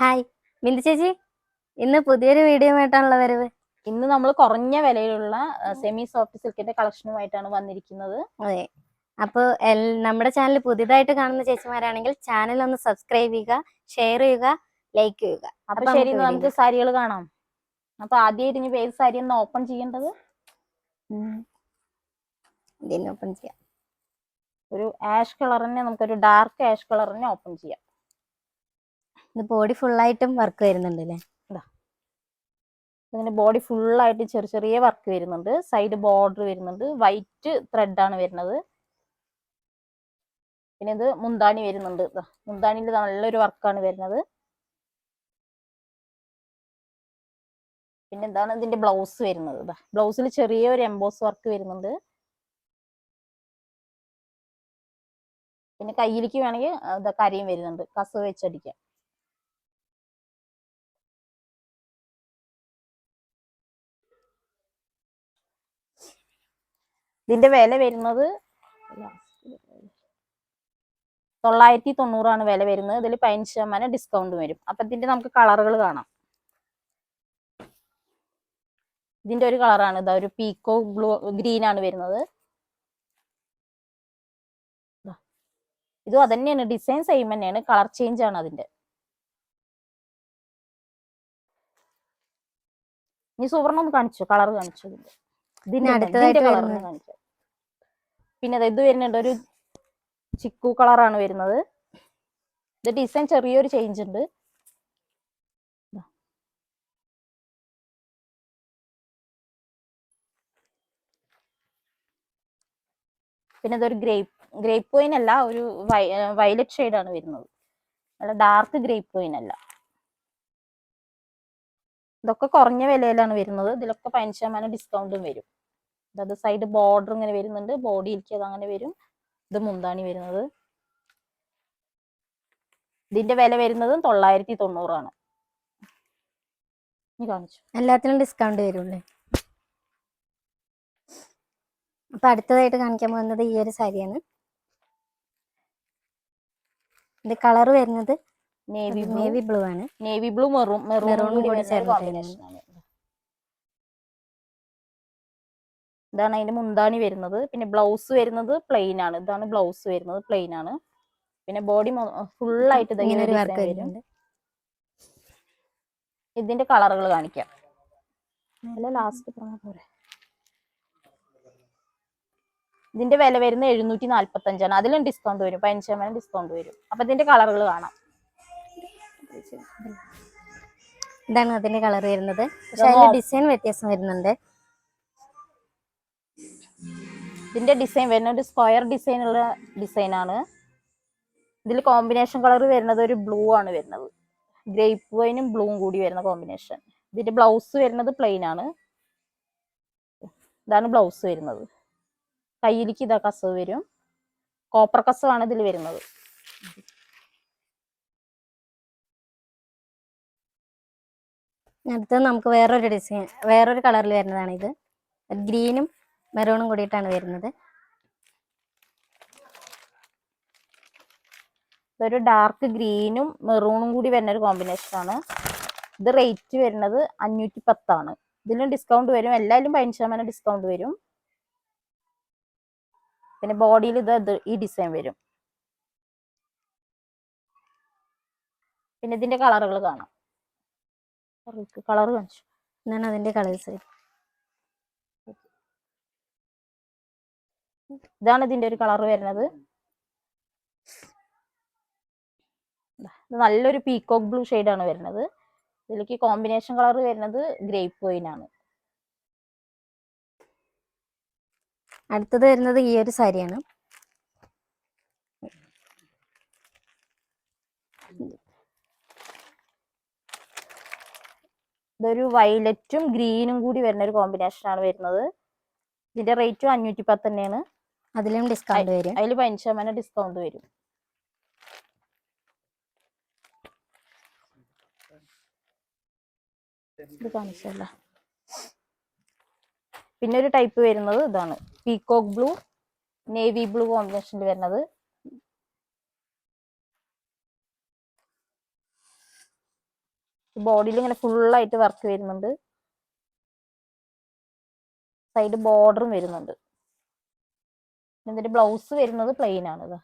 Hi Bindu ചേച്ചി. ഇന്ന് പുതിയൊരു വീഡിയോ ആയിട്ടാണുള്ള വരവ്. ഇന്ന് നമ്മൾ കുറഞ്ഞ വിലയിലുള്ള സെമി സോഫ്റ്റ് സിൽക്കിന്റെ കളക്ഷനുമായിട്ടാണ് വന്നിരിക്കുന്നത്. അതെ. അപ്പോൾ നമ്മുടെ ചാനൽ പുതിയതായിട്ട് കാണുന്ന ചേച്ചിമാരാണെങ്കിൽ ചാനൽ ഒന്ന് സബ്സ്ക്രൈബ് ചെയ്യുക ഷെയർ ചെയ്യുക ലൈക്ക് ചെയ്യുക. അപ്പൊ ശരി നമുക്ക് സാരികൾ കാണാം. അപ്പൊ ആദ്യമായിട്ട് ഇനി ഏത് സാരി ഒന്ന് ഓപ്പൺ ചെയ്യേണ്ടത്? ഓപ്പൺ ചെയ്യാം. ഒരു ആഷ് കളറിനെ നമുക്കൊരു ഡാർക്ക് ആഷ് കളറിനെ ഓപ്പൺ ചെയ്യാം. ഇത് ബോഡി ഫുള്ളായിട്ടും വർക്ക് വരുന്നുണ്ട് അല്ലേ ഇതിന്റെ ബോഡി ഫുള്ളായിട്ട് ചെറിയ ചെറിയ വർക്ക് വരുന്നുണ്ട്. സൈഡ് ബോർഡർ വരുന്നുണ്ട്. വൈറ്റ് ത്രെഡ് ആണ് വരുന്നത്. പിന്നെ ഇത് മുന്താണി വരുന്നുണ്ട്. മുന്താണിയിൽ നല്ലൊരു വർക്കാണ് വരുന്നത്. പിന്നെ എന്താണ് ഇതിന്റെ ബ്ലൗസ് വരുന്നത്. ബ്ലൗസിൽ ചെറിയൊരു എംബോസ് വർക്ക് വരുന്നുണ്ട്. പിന്നെ കയ്യിലേക്ക് വേണമെങ്കിൽ കരയും വരുന്നുണ്ട്. കസവ് വെച്ചടിക്കാം. ഇതിന്റെ വില വരുന്നത് തൊള്ളായിരത്തി തൊണ്ണൂറാണ് വില വരുന്നത്. ഇതിൽ പതിനഞ്ച് ശതമാനം ഡിസ്കൗണ്ട് വരും. അപ്പൊ ഇതിന്റെ നമുക്ക് കളറുകൾ കാണാം. ഇതിന്റെ ഒരു കളറാണ് ഇതാ ഒരു പീക്കോ ബ്ലൂ ഗ്രീൻ ആണ് വരുന്നത്. ഇതും. അതന്നെയാണ്. ഡിസൈൻ സെയിം തന്നെയാണ്. കളർ ചേഞ്ച് ആണ് അതിന്റെ. ഇനി സുവർണ ഒന്ന് കാണിച്ചു? കളർ കാണിച്ചു ഇതിന്റെ. ഇതിന്റെ കളർ. കാണിച്ചു? പിന്നെ ഇത് വരുന്നുണ്ട്. ഒരു ചിക്കു കളറാണ് വരുന്നത്. ഇത് ഡിസൈൻ ചെറിയൊരു ചേഞ്ച് ഉണ്ട്. പിന്നെ ഇതൊരു ഗ്രേപ്പ് ഗ്രേപ്പ് പോയിൻ അല്ല ഒരു വയലറ്റ് ഷെയ്ഡ് ആണ് വരുന്നത്. നല്ല ഡാർക്ക് ഗ്രേപ്പ് പോയിൻ അല്ല. ഇതൊക്കെ കുറഞ്ഞ വിലയിലാണ് വരുന്നത്. ഇതിലൊക്കെ പതിനഞ്ച് ശതമാനം ഡിസ്കൗണ്ടും വരും. അത് സൈഡ് ബോർഡർ ഇങ്ങനെ വരുന്നുണ്ട്. ബോഡിയിലേക്ക് അത് അങ്ങനെ വരും. ഇത് മുന്താണി വരുന്നത്. ഇതിന്റെ വില വരുന്നത് തൊള്ളായിരത്തി തൊണ്ണൂറാണ് കാണിച്ചു. എല്ലാത്തിനും ഡിസ്കൗണ്ട് വരുമല്ലേ അപ്പൊ അടുത്തതായിട്ട് കാണിക്കാൻ പോകുന്നത് ഈ ഒരു സാരിയാണ്. ഇത് കളർ വരുന്നത് നേവി ബ്ലൂ നേവി ബ്ലൂ ആണ്. നേവി ബ്ലൂ മെറൂൺ മെറൂൺ കൂടി കൂടി കോമ്പിനേഷൻ ആണ്. ഇതാണ് അതിന്റെ മുന്താണി വരുന്നത്. പിന്നെ ബ്ലൗസ് വരുന്നത് പ്ലെയിൻ ആണ്. ഇതാണ് ബ്ലൗസ് വരുന്നത് പ്ലെയിൻ ആണ്. പിന്നെ ബോഡി ഫുൾ ആയിട്ട് ദാ ഇങ്ങനെ ഒരു വർക്ക് വരുന്നുണ്ട്. ഇതിന്റെ കളറുകൾ കാണിക്കാം. അല്ല ലാസ്റ്റ് പറഞ്ഞ ഇതിന്റെ വില വരുന്നത് എഴുന്നൂറ്റി നാല്പത്തി അഞ്ചാണ് അതിലും ഡിസ്കൗണ്ട് വരും. പതിനഞ്ച് ശതമാനം ഡിസ്കൗണ്ട് വരും. അപ്പൊ ഇതിന്റെ കളറുകൾ കാണാം. ഇതാണ് അതിന്റെ കളർ വരുന്നത്. പക്ഷെ അതിന്റെ ഡിസൈൻ വ്യത്യാസം വരുന്നുണ്ട്. ഇതിന്റെ ഡിസൈൻ വരുന്ന ഒരു സ്ക്വയർ ഡിസൈൻ ഉള്ള ഡിസൈൻ ആണ്. ഇതിൽ കോമ്പിനേഷൻ കളർ വരുന്നത് ഒരു ബ്ലൂ ആണ് വരുന്നത്. ഗ്രേപ്പ് വൈനും ബ്ലൂവും കൂടി വരുന്ന കോമ്പിനേഷൻ ഇതിന്റെ ബ്ലൗസ് വരുന്നത് പ്ലെയിൻ ആണ്. ഇതാണ് ബ്ലൗസ് വരുന്നത്. കയ്യിലേക്ക് ഇതാ കസവ് വരും. കോപ്പർ കസവാണ് ഇതിൽ വരുന്നത്. അടുത്തത് നമുക്ക് വേറൊരു ഡിസൈൻ വേറൊരു കളറിൽ വരുന്നതാണ് ഇത് ഗ്രീനും മെറൂണും കൂടിയിട്ടാണ് വരുന്നത്. ഒരു ഡാർക്ക് ഗ്രീനും മെറൂണും കൂടി വരുന്ന ഒരു കോമ്പിനേഷൻ ആണ്. ഇത് റേറ്റ് വരുന്നത് അഞ്ഞൂറ്റി പത്താണ് ഇതിലും ഡിസ്കൗണ്ട് വരും. എല്ലാവരും പതിനഞ്ച് ശതമാനം ഡിസ്കൗണ്ട് വരും. പിന്നെ ബോഡിയിൽ ഇത് ഈ ഡിസൈൻ വരും. പിന്നെ ഇതിന്റെ കളറുകൾ കാണാം. കളർ കാണിച്ചു. ഞാൻ അതിന്റെ കളേഴ്സ് ഇതാണ് ഇതിന്റെ ഒരു കളർ വരുന്നത്. നല്ലൊരു പീകോക്ക് ബ്ലൂ ആണ് വരുന്നത്. ഇതിലേക്ക് കോമ്പിനേഷൻ കളർ വരുന്നത് ഗ്രേപ്പ് വൈൻ ആണ്. അടുത്തത് വരുന്നത് ഈ ഒരു സാരിയാണ്. ഇതൊരു വയലറ്റും ഗ്രീനും കൂടി വരുന്ന ഒരു കോമ്പിനേഷൻ ആണ് വരുന്നത്. ഇതിന്റെ റേറ്റും അഞ്ഞൂറ്റി പത്ത് തന്നെയാണ്. അതിലും ഡിസ്കൗണ്ട് വരും. അതിൽ പതിനഞ്ച് ശതമാനം ഡിസ്കൗണ്ട് വരും. ഇത് കാണിച്ചല്ല പിന്നെ ഒരു ടൈപ്പ് വരുന്നത് ഇതാണ്. പീകോക്ക് ബ്ലൂ നേവി ബ്ലൂ കോമ്പിനേഷനിൽ വരുന്നത്. ബോഡിയിൽ ഇങ്ങനെ ഫുള്ളായിട്ട് വർക്ക് വരുന്നുണ്ട്. സൈഡ് ബോർഡറും വരുന്നുണ്ട്. ഇതിന്റെ ബ്ലൗസ് വരുന്നത് പ്ലെയിൻ ആണ് ഇതാ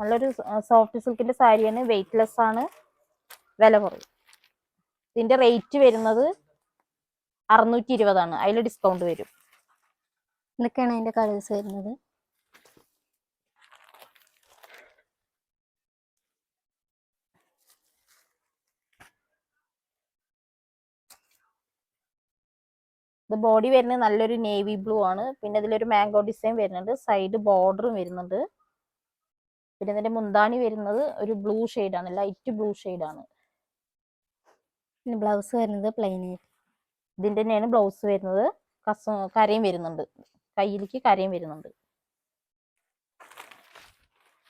നല്ലൊരു സോഫ്റ്റ് സിൽക്കിന്റെ സാരിയാണ് വെയിറ്റ്ലെസ് ആണ്. വില കുറയും. ഇതിന്റെ റേറ്റ് വരുന്നത് അറുന്നൂറ്റി ഇരുപതാണ്. അതിൽ ഡിസ്കൗണ്ട് വരും. ഇതൊക്കെയാണ് അതിന്റെ കളേഴ്സ് വരുന്നത്. ഇത് ബോഡി വരുന്നത് നല്ലൊരു നേവി ബ്ലൂ ആണ്. പിന്നെ ഇതിലൊരു മാംഗോ ഡിസൈൻ വരുന്നുണ്ട്. സൈഡ് ബോർഡറും വരുന്നുണ്ട്. പിന്നെ ഇതിന്റെ മുന്താണി വരുന്നത് ഒരു ബ്ലൂ ആണ്. ലൈറ്റ് ബ്ലൂ ആണ്. പിന്നെ ബ്ലൗസ് വരുന്നത് പ്ലെയിൻ ഇതിന്റെ തന്നെയാണ് ബ്ലൗസ് വരുന്നത്. കസ കരയും വരുന്നുണ്ട്. കയ്യിലേക്ക് കരയും വരുന്നുണ്ട്.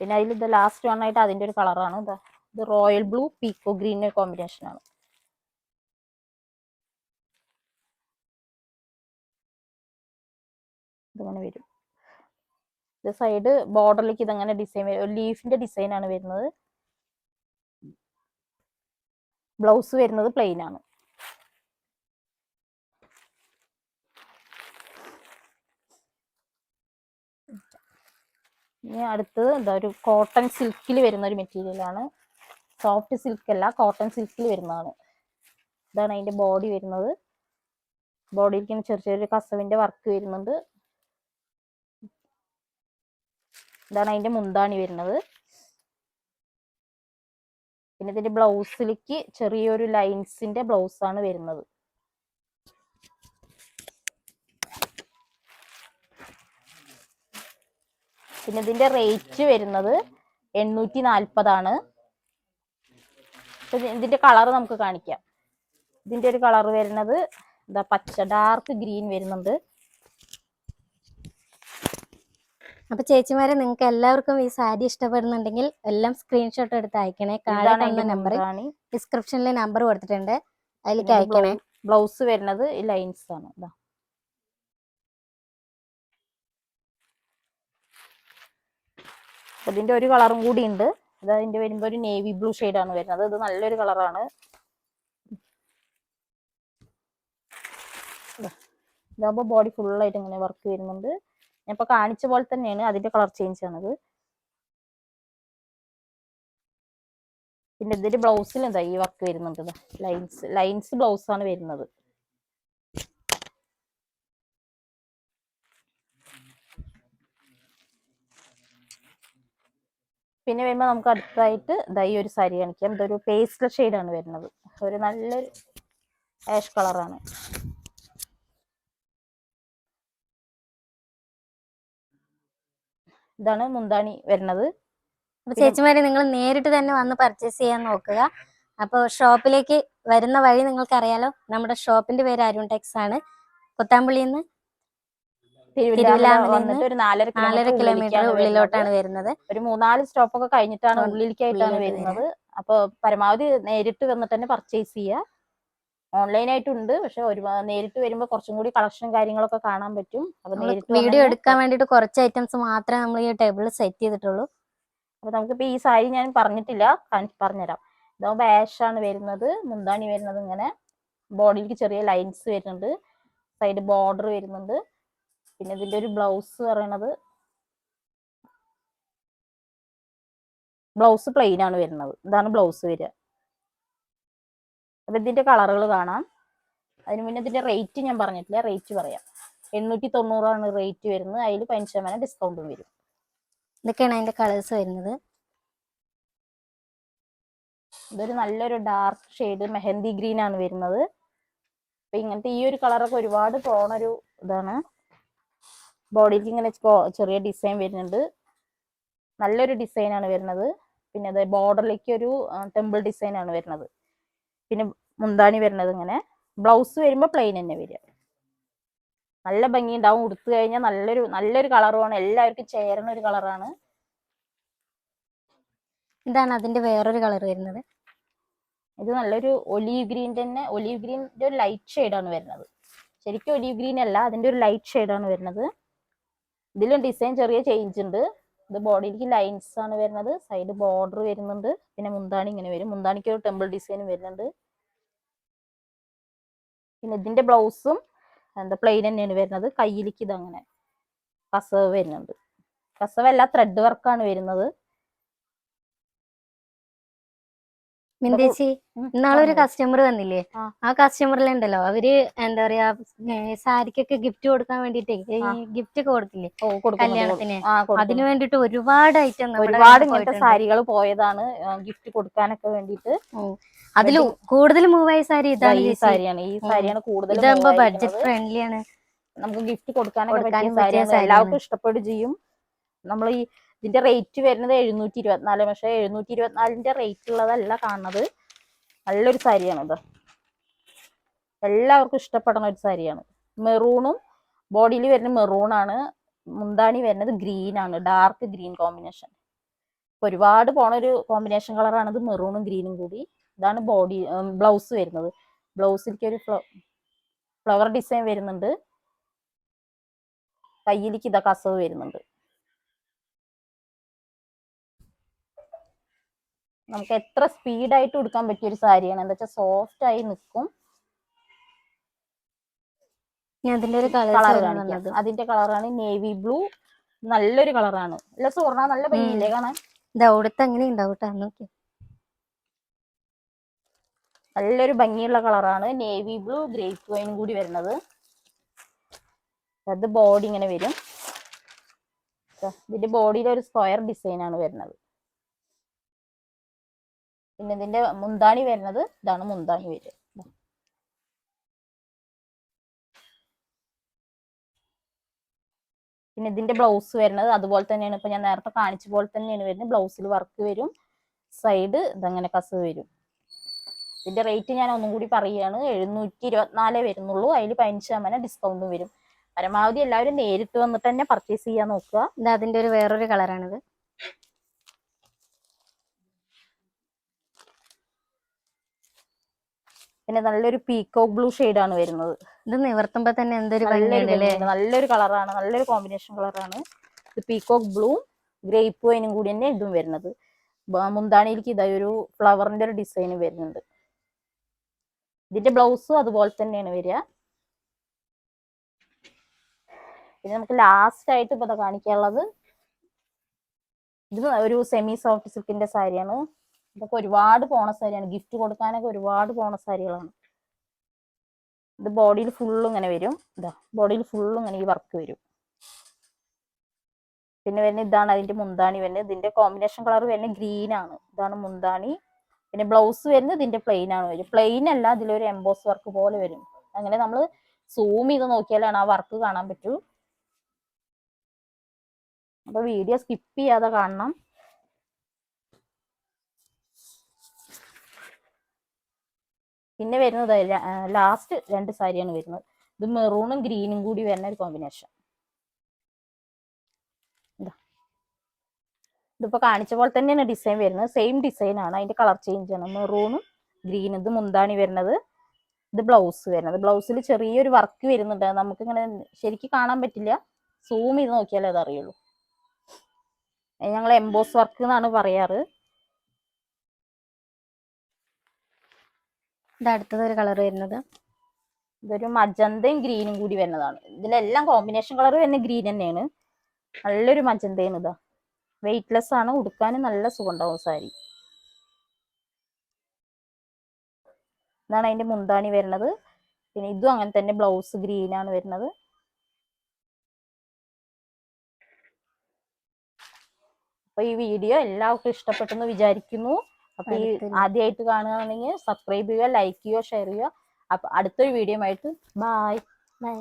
പിന്നെ അതിൽ ഇത് ലാസ്റ്റ് വൺ ആയിട്ട് അതിന്റെ ഒരു കളറാണ് ഇത് royal blue peacock green combination ആണ്. ഇതിങ്ങനെ വരും. ഇത് സൈഡ് ബോർഡറിലേക്ക് ഇതങ്ങനെ ഡിസൈൻ വരും. ഒരു ലീഫിന്റെ ഡിസൈൻ ആണ് വരുന്നത്. ബ്ലൗസ് വരുന്നത് പ്ലെയിൻ ആണ്. ഇനി അടുത്തത് എന്താ ഒരു കോട്ടൺ സിൽക്കിൽ വരുന്ന ഒരു മെറ്റീരിയൽ ആണ്. സോഫ്റ്റ് സിൽക്ക് അല്ല കോട്ടൺ സിൽക്കിൽ വരുന്നതാണ്. ഇതാണ് അതിന്റെ ബോഡി വരുന്നത്. ബോഡിയിലേക്ക് ചെറിയ ചെറിയ കസവിന്റെ വർക്ക് വരുന്നുണ്ട്. ഇതാണ് അതിന്റെ മുന്താണി വരുന്നത്. പിന്നെ ഇതിന്റെ ബ്ലൗസിലേക്ക് ചെറിയൊരു ലൈൻസിന്റെ ബ്ലൗസ് ആണ് വരുന്നത്. പിന്നെ ഇതിന്റെ റേറ്റ് വരുന്നത് എണ്ണൂറ്റി നാൽപ്പതാണ് ഇതിന്റെ കളർ നമുക്ക് കാണിക്കാം. ഇതിന്റെ ഒരു കളർ വരുന്നത് എന്താ പച്ച ഡാർക്ക് ഗ്രീൻ വരുന്നുണ്ട്. അപ്പൊ ചേച്ചിമാരെ നിങ്ങൾക്ക് എല്ലാവർക്കും ഈ സാരി ഇഷ്ടപ്പെടുന്നുണ്ടെങ്കിൽ എല്ലാം സ്ക്രീൻഷോട്ട് എടുത്ത് അയക്കണേ. കാണുന്ന നമ്പർ ഡിസ്ക്രിപ്ഷനിലെ ഡിസ്ക്രിപ്ഷനിൽ നമ്പർ കൊടുത്തിട്ടുണ്ട്. അതിലേക്ക് അയക്കണേ. ബ്ലൗസ് വരുന്നത് ലൈൻസ് ആണ്. ഇതാ ഇതിന്റെ ഒരു കളറും കൂടി ഉണ്ട്. ഇത് അതിന്റെ വരുമ്പോ ഒരു നേവി ബ്ലൂ ആണ് വരുന്നത്. ഇത് നല്ലൊരു കളറാണ് ഇതാകുമ്പോ ബോഡി ഫുള്ളായിട്ട് ഇങ്ങനെ വർക്ക് വരുന്നുണ്ട്. ഞാൻ കാണിച്ച പോലെ തന്നെയാണ് അതിന്റെ കളർ ചേഞ്ച് ആണത്. പിന്നെ ഇതിന്റെ ബ്ലൗസിൽ എന്താ ഈ വർക്ക് വരുന്നുണ്ട് ലൈൻസ് ലൈൻസ് ബ്ലൗസ് ആണ് വരുന്നത്. പിന്നെ വരുമ്പോൾ നമുക്ക് അടുത്തായിട്ട് ദാ ഈ ഒരു സാരി കാണിക്കാം. ഇതൊരു പേസ്റ്റൽ ആണ് വരുന്നത്. ഒരു നല്ലൊരു ആഷ് കളറാണ് ഇതാണ് മുന്താണി വരുന്നത്. ചേച്ചിമാരെ നിങ്ങൾ നേരിട്ട് തന്നെ വന്ന് പർച്ചേസ് ചെയ്യാൻ നോക്കുക. അപ്പോൾ ഷോപ്പിലേക്ക് വരുന്ന വഴി നിങ്ങൾക്ക് അറിയാലോ നമ്മുടെ ഷോപ്പിന്റെ പേര് അരുൺ ടെക്സ് ആണ്. പുത്താമ്പുള്ളിയിൽ നിന്ന് വന്നിട്ട് ഒരു നാലര നാലര കിലോമീറ്റർ ഉള്ളിലോട്ടാണ് വരുന്നത്. ഒരു മൂന്നാൽ സ്റ്റോപ്പ് ഒക്കെ കഴിഞ്ഞിട്ടാണ് ഉള്ളിലേക്കായിട്ടാണ് വരുന്നത്. അപ്പൊ പരമാവധി നേരിട്ട് വന്നിട്ട് തന്നെ പർച്ചേസ് ചെയ്യുക. ഓൺലൈൻ ആയിട്ടുണ്ട് പക്ഷെ ഒരു നേരിട്ട് വരുമ്പോൾ കുറച്ചും കൂടി കളക്ഷൻ കാര്യങ്ങളൊക്കെ കാണാൻ പറ്റും. അപ്പൊ നേരിട്ട് വീഡിയോ എടുക്കാൻ വേണ്ടിയിട്ട് കുറച്ച് ഐറ്റംസ് മാത്രമേ നമ്മൾ ഈ ടേബിളിൽ സെറ്റ് ചെയ്തിട്ടുള്ളൂ. അപ്പൊ നമുക്കിപ്പോ ഈ സാരി ഞാൻ പറഞ്ഞിട്ടില്ല. പറഞ്ഞുതരാം. ഇതാകുമ്പോ ആഷ് ആണ് വരുന്നത്. മുന്താണി വരുന്നത് ഇങ്ങനെ. ബോഡിയിലേക്ക് ചെറിയ ലൈൻസ് വരുന്നുണ്ട്. സൈഡ് ബോർഡർ വരുന്നുണ്ട്. പിന്നെ ഇതിന്റെ ഒരു ബ്ലൗസ് പറയണത്. ബ്ലൗസ് പ്ലെയിൻ ആണ് വരുന്നത്. ഇതാണ് ബ്ലൗസ് വരിക. അപ്പൊ ഇതിന്റെ കളറുകൾ കാണാം. അതിന് മുന്നേ ഇതിന്റെ റേറ്റ് ഞാൻ പറഞ്ഞിട്ടില്ല. റേറ്റ് പറയാം. എണ്ണൂറ്റി തൊണ്ണൂറാണ് റേറ്റ് വരുന്നത്. അതിൽ പതിനഞ്ച് ശതമാനം ഡിസ്കൗണ്ടും വരും. ഇതൊക്കെയാണ് അതിന്റെ കളേഴ്സ് വരുന്നത്. ഇതൊരു നല്ലൊരു ഡാർക്ക് ഷെയ്ഡ് മെഹന്തി ഗ്രീൻ ആണ് വരുന്നത്. അപ്പൊ ഇങ്ങനത്തെ ഈ ഒരു കളറൊക്കെ ഒരുപാട് പോണൊരു ഇതാണ്. ബോഡിക്ക് ഇങ്ങനെ ചെറിയ ഡിസൈൻ വരുന്നുണ്ട്. നല്ലൊരു ഡിസൈൻ ആണ് വരുന്നത്. പിന്നെ അത് ബോർഡറിലേക്ക് ഒരു ടെമ്പിൾ ഡിസൈൻ ആണ് വരുന്നത്. പിന്നെ മുന്താണി വരുന്നത് ഇങ്ങനെ. ബ്ലൗസ് വരുമ്പോൾ പ്ലെയിൻ തന്നെ വരിക. നല്ല ഭംഗി ഉണ്ടാവും ഉടുത്തു കഴിഞ്ഞാൽ നല്ലൊരു നല്ലൊരു കളറുമാണ് എല്ലാവർക്കും ചേരുന്ന ഒരു കളറാണ് ഇതാണ് അതിന്റെ വേറൊരു കളർ വരുന്നത്. ഇത് നല്ലൊരു ഒലീവ് ഗ്രീൻ തന്നെ ഒലീവ് ഗ്രീന്റെ ഒരു ലൈറ്റ് ഷെയ്ഡാണ് വരുന്നത്. ശരിക്കും ഒലീവ് ഗ്രീൻ അല്ല അതിന്റെ ഒരു ലൈറ്റ് ഷെയ്ഡാണ് വരുന്നത്. ഇതിലും ഡിസൈൻ ചെറിയ ചേഞ്ച് ഉണ്ട്. ഇത് ബോഡിയിലേക്ക് ലൈൻസ് ആണ് വരുന്നത്. സൈഡ് ബോർഡർ വരുന്നുണ്ട്. പിന്നെ മുന്താണി ഇങ്ങനെ വരും. മുന്താണിക്ക് ഒരു ടെമ്പിൾ ഡിസൈൻ വരുന്നുണ്ട്. പിന്നെ ഇതിന്റെ ബ്ലൗസും എന്താ പ്ലെയിൻ തന്നെയാണ് വരുന്നത്. കയ്യിലേക്ക് ഇതങ്ങനെ കസവ് വരുന്നുണ്ട്. കസവ് എല്ലാ ത്രെഡ് വർക്കാണ് വരുന്നത്. മിന്തേച്ചി ഇന്നാളെ ഒരു കസ്റ്റമർ വന്നില്ലേ? ആ. കസ്റ്റമറിലുണ്ടല്ലോ അവർ എന്താ പറയാ സാരിക്കൊക്കെ ഗിഫ്റ്റ് കൊടുക്കാൻ വേണ്ടിട്ടേ. ഗിഫ്റ്റ് ഒക്കെ കൊടുക്കുന്നുണ്ട്, കല്യാണത്തിന്. അതിനു വേണ്ടിട്ട് ഒരുപാട് ഐറ്റം ഒരുപാട് ഇങ്ങനത്തെ സാരികൾ പോയതാണ് ഗിഫ്റ്റ് കൊടുക്കാനൊക്കെ വേണ്ടിട്ട്. അതിൽ കൂടുതൽ മൂവായ സാരി ഇതാണ് ഈ സാരിയാണ്. ഈ സാരിയാണ് കൂടുതൽ ഇതാകുമ്പോ ബഡ്ജറ്റ് ഫ്രണ്ട്ലിയാണ് ഫ്രണ്ട്ലി ആണ്. നമുക്ക് ഗിഫ്റ്റ് കൊടുക്കാനൊക്കെ സാരിയാണ്. എല്ലാവർക്കും ഇഷ്ടപ്പെടുകയും നമ്മൾ ഈ ഇതിന്റെ റേറ്റ് വരുന്നത് എഴുന്നൂറ്റി ഇരുപത്തിനാല് പക്ഷെ എഴുന്നൂറ്റി ഇരുപത്തിനാലിന്റെ റേറ്റ് ഉള്ളതല്ല കാണുന്നത്. നല്ലൊരു സാരിയാണ് ഇത് എല്ലാവർക്കും ഇഷ്ടപ്പെടുന്ന ഒരു സാരിയാണ്. മെറൂണും ബോഡിയിൽ വരുന്ന മെറൂണാണ് മുന്താണി വരുന്നത് ഗ്രീൻ ആണ്. ഡാർക്ക് ഗ്രീൻ കോമ്പിനേഷൻ ഒരുപാട് പോണ ഒരു കോമ്പിനേഷൻ കളറാണ് ഇത് മെറൂണും ഗ്രീനും കൂടി. ഇതാണ് ബോഡി ബ്ലൗസ് വരുന്നത്. ബ്ലൗസിലേക്ക് ഒരു ഫ്ലവർ ഡിസൈൻ വരുന്നുണ്ട്. കയ്യിലേക്ക് ഇതാ കസവ് വരുന്നുണ്ട്. നമുക്ക് എത്ര സ്പീഡായിട്ട് ഉടുക്കാൻ പറ്റിയ ഒരു സാരിയാണ്. എന്താ വെച്ചാൽ സോഫ്റ്റ് ആയി നിൽക്കും അതിന്റെ ഒരു കളർ കളർ കാണിക്കാം. അതിന്റെ കളറാണ് നേവി ബ്ലൂ നല്ലൊരു കളറാണ് അല്ല സുവർണ നല്ല ഭംഗിയില്ലേ കാണാൻ? അങ്ങനെ ഉണ്ടാവും നോക്കി നല്ലൊരു ഭംഗിയുള്ള കളറാണ് നേവി ബ്ലൂ ഗ്രേപ്പ് വൈനും കൂടി വരുന്നത്. അത് ബോഡി ഇങ്ങനെ വരും. ഇതിന്റെ ബോഡിയിൽ ഒരു സ്ക്വയർ ഡിസൈൻ ആണ് വരുന്നത്. പിന്നെ ഇതിന്റെ മുന്താണി വരുന്നത് ഇതാണ് മുന്താണി വരിക പിന്നെ ഇതിന്റെ ബ്ലൗസ് വരുന്നത് അതുപോലെ തന്നെയാണ്. ഇപ്പൊ ഞാൻ നേരത്തെ കാണിച്ച പോലെ തന്നെയാണ് വരുന്നത്. ബ്ലൗസിൽ വർക്ക് വരും. സൈഡ് ഇതങ്ങനെ കസവ് വരും. ഇതിന്റെ റേറ്റ് ഞാൻ ഒന്നും കൂടി പറയുകയാണ് എഴുന്നൂറ്റി ഇരുപത്തിനാലേ വരുന്നുള്ളൂ. അതിൽ പതിനഞ്ച് ശതമാനം ഡിസ്കൗണ്ടും വരും. പരമാവധി എല്ലാവരും നേരിട്ട് വന്നിട്ട് തന്നെ പർച്ചേസ് ചെയ്യാൻ നോക്കുക. ഇത് അതിന്റെ ഒരു വേറൊരു കളറാണിത് പിന്നെ നല്ലൊരു പീക്കോ ബ്ലൂ ആണ് വരുന്നത്. ഇത് നിവർത്തുമ്പോ തന്നെ എന്തൊരു നല്ലൊരു കളറാണ് നല്ലൊരു കോമ്പിനേഷൻ കളറാണ് ഇത് പീക്കോക്ക് ബ്ലൂ ഗ്രേപ്പ് വൈനും കൂടി തന്നെ ഇതും വരുന്നത്. മുന്താണിയിലേക്ക് ഇതാ ഒരു ഫ്ലവറിന്റെ ഒരു ഡിസൈൻ വരുന്നുണ്ട്. ഇതിന്റെ ബ്ലൗസും അതുപോലെ തന്നെയാണ് വരിക. പിന്നെ നമുക്ക് ലാസ്റ്റ് ആയിട്ട് ഇപ്പൊ കാണിക്കാനുള്ളത്. ഇത് ഒരു സെമി സോഫ്റ്റ് സിൽക്കിന്റെ സാരിയാണ്. ഇതൊക്കെ ഒരുപാട് പോണ സാരിയാണ്. ഗിഫ്റ്റ് കൊടുക്കാനൊക്കെ ഒരുപാട് പോണ സാരികളാണ്. ഇത് ബോഡിയിൽ ഫുള്ളും ഇങ്ങനെ വരും. ഇതാ ബോഡിയിൽ ഫുള്ളും ഇങ്ങനെ ഈ വർക്ക് വരും. പിന്നെ വരുന്ന ഇതാണ് അതിന്റെ മുന്താണി വരുന്നത്. ഇതിന്റെ കോമ്പിനേഷൻ കളർ വരുന്നത് ഗ്രീൻ ആണ്. ഇതാണ് മുന്താണി. പിന്നെ ബ്ലൗസ് വരുന്നത് ഇതിന്റെ പ്ലെയിൻ ആണ് വരും പ്ലെയിൻ അല്ല ഇതിലൊരു എംബോസ് വർക്ക് പോലെ വരും. അങ്ങനെ നമ്മൾ സൂം ചെയ്ത് നോക്കിയാലാണ് ആ വർക്ക് കാണാൻ പറ്റൂ. അപ്പൊ വീഡിയോ സ്കിപ്പ് ചെയ്യാതെ കാണണം. പിന്നെ വരുന്നത് ലാസ്റ്റ് രണ്ട് സാരിയാണ് വരുന്നത്. ഇത് മെറൂണും ഗ്രീനും കൂടി വരുന്ന ഒരു കോമ്പിനേഷൻ ഇതിപ്പോ കാണിച്ച പോലെ തന്നെയാണ് ഡിസൈൻ വരുന്നത്. സെയിം ഡിസൈൻ ആണ്. അതിന്റെ കളർ ചേഞ്ച് ആണ്. മെറൂണും ഗ്രീനും ഇത് മുന്താണി വരുന്നത്. ഇത് ബ്ലൗസ് വരുന്നത്. ബ്ലൗസിൽ ചെറിയൊരു വർക്ക് വരുന്നുണ്ട്. നമുക്ക് ഇങ്ങനെ ശരിക്കും കാണാൻ പറ്റില്ല. സൂം ചെയ്ത് നോക്കിയാലേ അതറിയുള്ളൂ. ഞങ്ങൾ എംബോസ് വർക്ക് എന്നാണ് പറയാറ്. ഇത് അടുത്തത് ഒരു കളർ വരുന്നത്. ഇതൊരു മജന്തയും ഗ്രീനും കൂടി വരുന്നതാണ്. ഇതിലെല്ലാം കോമ്പിനേഷൻ കളർ വരുന്ന ഗ്രീൻ തന്നെയാണ്. നല്ലൊരു മജന്തയാണ് ഇതാ. വെയിറ്റ്ലെസ് ആണ്. ഉടുക്കാനും നല്ല സുഖം ഉണ്ടാവും സാരി. ഇതാണ് അതിന്റെ മുന്താണി വരുന്നത്. പിന്നെ ഇതും അങ്ങനെ തന്നെ ബ്ലൗസ് ഗ്രീൻ ആണ് വരുന്നത്. അപ്പൊ ഈ വീഡിയോ എല്ലാവർക്കും ഇഷ്ടപ്പെട്ടെന്ന് വിചാരിക്കുന്നു. അപ്പൊ ഈ ആദ്യമായിട്ട് കാണുകയാണെങ്കിൽ സബ്സ്ക്രൈബ് ചെയ്യുക ലൈക്ക് ചെയ്യുക ഷെയർ ചെയ്യുക. അപ്പൊ അടുത്തൊരു വീഡിയോ ആയിട്ട് ബൈ ബൈ